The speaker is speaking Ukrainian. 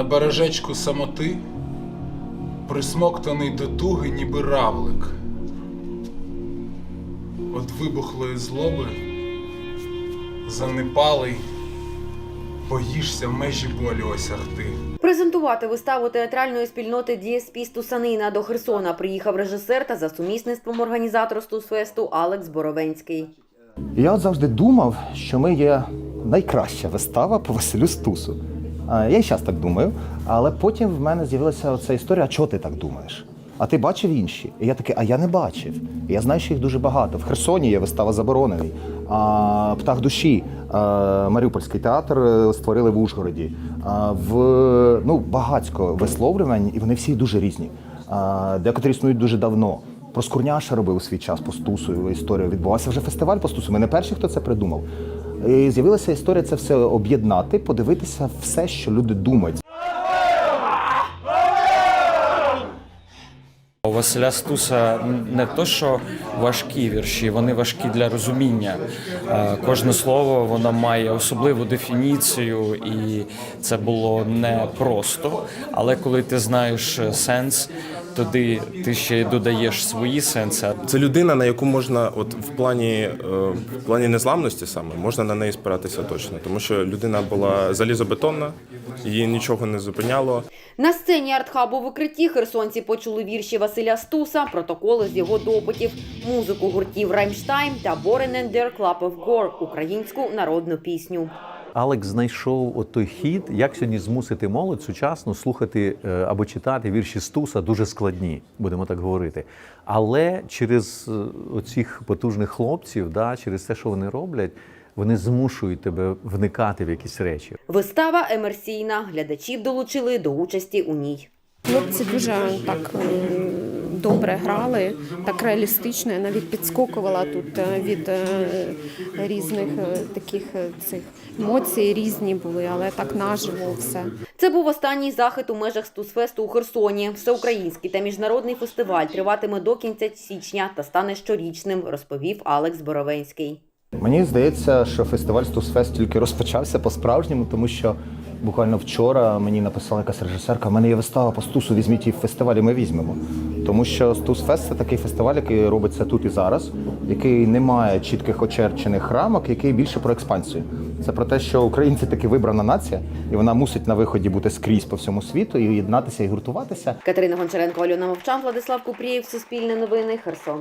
На бережечку самоти, присмоктаний до туги, ніби равлик. От вибухлої злоби, занепалий, боїшся межі болю осягти. Презентувати виставу театральної спільноти DSP Стусанина до Херсона приїхав режисер та за сумісництвом організатор Стусфесту Алекс Боровенський. Я от завжди думав, що ми є найкраща вистава по Василю Стусу. А, Я і зараз так думаю, але потім в мене з'явилася оця історія, а чого ти так думаєш? А ти бачив інші? І я такий, а я не бачив. І я знаю, що їх дуже багато. В Херсоні є вистава заборонений. А, Птах душі, а, Маріупольський театр е, створили в Ужгороді. А, в ну, багацько висловлювань, і вони всі дуже різні. А, Декотрі існують дуже давно. Про Скурняша робив свій час по Стусу історія. Відбувався вже фестиваль по Стусу. Ми не перші, хто це придумав. З'явилася історія це все об'єднати, подивитися все, що люди думають. У Василя Стуса не то, що важкі вірші, вони важкі для розуміння. Е, Кожне слово воно має особливу дефініцію, і це було не просто. Але коли ти знаєш е, сенс, тоді ти ще додаєш свої сенси. Це людина, на яку можна, от в плані е, в плані незламності саме можна на неї спиратися точно, тому що людина була залізобетонна, її нічого не зупиняло. На сцені артхабу в укритті херсонці почули вірші Василя Стуса, протоколи з його допитів, музику гуртів Раймштайн та Боренен Der Club of Gore – українську народну пісню. Алекс знайшов той хід, як сьогодні змусити молодь сучасно слухати е, або читати вірші Стуса дуже складні, будемо так говорити. Але через е, оцих потужних хлопців, да, через те, що вони роблять, вони змушують тебе вникати в якісь речі. Вистава емерсійна. Глядачів долучили до участі у ній. Хлопці дуже так добре грали, так реалістично. Я навіть підскокувала тут е, від е, різних е, таких цих емоцій, різні були, але так наживо все. Це був останній захід у межах Стусфесту у Херсоні. Всеукраїнський та міжнародний фестиваль триватиме до кінця січня та стане щорічним, розповів Алекс Боровенський. Мені здається, що фестиваль Стусфест тільки розпочався по-справжньому, тому що буквально вчора мені написала якась режисерка, в мене є вистава по Стусу, візьміть її в фестивалі, ми візьмемо. Тому що Стусфест це такий фестиваль, який робиться тут і зараз, який не має чітких очерчених рамок, який більше про експансію. Це про те, що українці таки вибрана нація, і вона мусить на виході бути скрізь по всьому світу і єднатися і гуртуватися. Катерина Гончаренко, Альона Мовчан, Владислав Купрієв, Суспільне новини, Херсон.